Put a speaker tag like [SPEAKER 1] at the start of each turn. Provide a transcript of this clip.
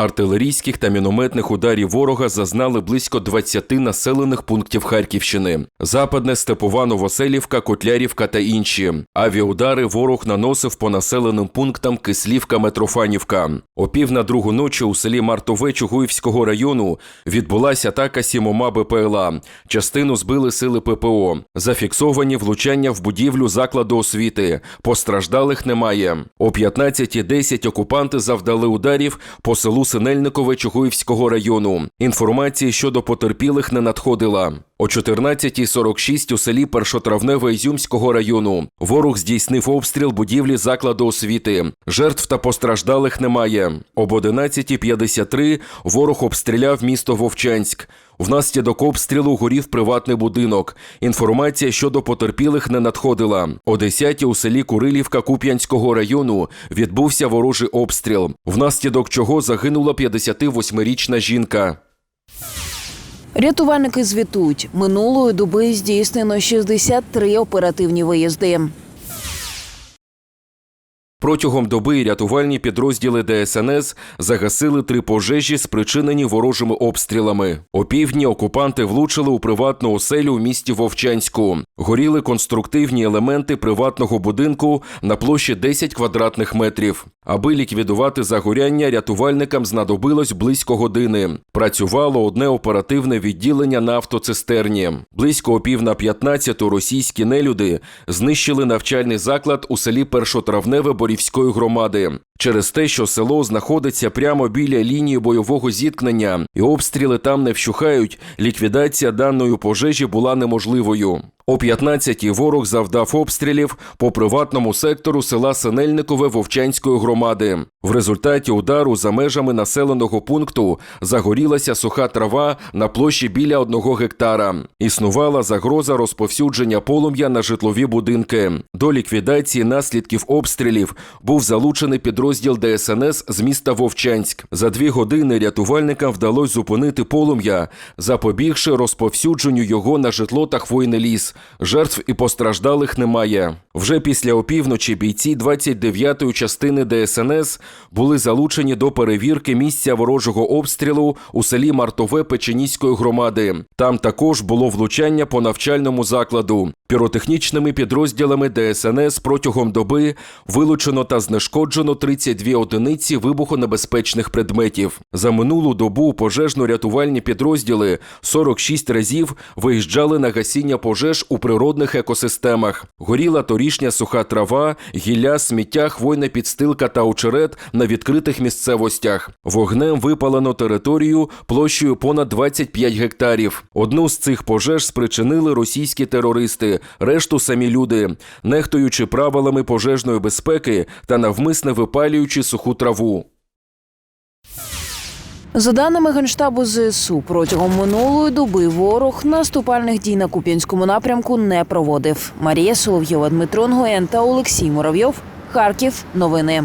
[SPEAKER 1] Артилерійських та мінометних ударів ворога зазнали близько 20 населених пунктів Харківщини: Западне Степова, Новоселівка, Котлярівка та інші. Авіаудари ворог наносив по населеним пунктам Кислівка, Митрофанівка. О пів на другу ночі у селі Мартове Чугуївського району відбулася атака сімома БПЛА. Частину збили сили ППО. Зафіксовані влучання в будівлю закладу освіти. Постраждалих немає. О 15.10 окупанти завдали ударів по селу Синельникове Чугуївського району. Інформації щодо потерпілих не надходила. О 14.46 у селі Першотравневе Ізюмського району ворог здійснив обстріл будівлі закладу освіти. Жертв та постраждалих немає. Об 11.53 ворог обстріляв місто Вовчанськ. Внаслідок обстрілу горів приватний будинок. Інформація щодо потерпілих не надходила. О 10 у селі Курилівка Куп'янського району відбувся ворожий обстріл, внаслідок чого загинула 58-річна жінка.
[SPEAKER 2] Рятувальники звітують, минулої доби здійснено 63 оперативні виїзди.
[SPEAKER 1] Протягом доби рятувальні підрозділи ДСНС загасили три пожежі, спричинені ворожими обстрілами. О півдні окупанти влучили у приватну оселю у місті Вовчанську. Горіли конструктивні елементи приватного будинку на площі 10 квадратних метрів. Аби ліквідувати загоряння, рятувальникам знадобилось близько години. Працювало одне оперативне відділення на автоцистерні. Близько о пів на 15 російські нелюди знищили навчальний заклад у селі Першотравневе Борівської громади. Через те, що село знаходиться прямо біля лінії бойового зіткнення, і обстріли там не вщухають, ліквідація даної пожежі була неможливою. О 15-й ворог завдав обстрілів по приватному сектору села Синельникове Вовчанської громади. В результаті удару за межами населеного пункту загорілася суха трава на площі біля одного гектара. Існувала загроза розповсюдження полум'я на житлові будинки. До ліквідації наслідків обстрілів був залучений підрозділ ДСНС з міста Вовчанськ. За дві години рятувальникам вдалося зупинити полум'я, запобігши розповсюдженню його на житло та хвойний ліс. Жертв і постраждалих немає. Вже після опівночі бійці 29-ї частини ДСНС були залучені до перевірки місця ворожого обстрілу у селі Мартове Печеніської громади. Там також було влучання по навчальному закладу. Піротехнічними підрозділами ДСНС протягом доби вилучено та знешкоджено 32 одиниці вибухонебезпечних предметів. За минулу добу пожежно-рятувальні підрозділи 46 разів виїжджали на гасіння пожеж у природних екосистемах. Горіла торішня суха трава, гілля, сміття, хвойна підстилка та очерет на відкритих місцевостях. Вогнем випалено територію площею понад 25 гектарів. Одну з цих пожеж спричинили російські терористи, решту самі люди, нехтуючи правилами пожежної безпеки та навмисне випалюючи суху траву.
[SPEAKER 2] За даними Генштабу ЗСУ, протягом минулої доби ворог наступальних дій на Куп'янському напрямку не проводив. Марія Соловйова, Дмитро Нгоєн та Олексій Муравйов. Харків. Новини.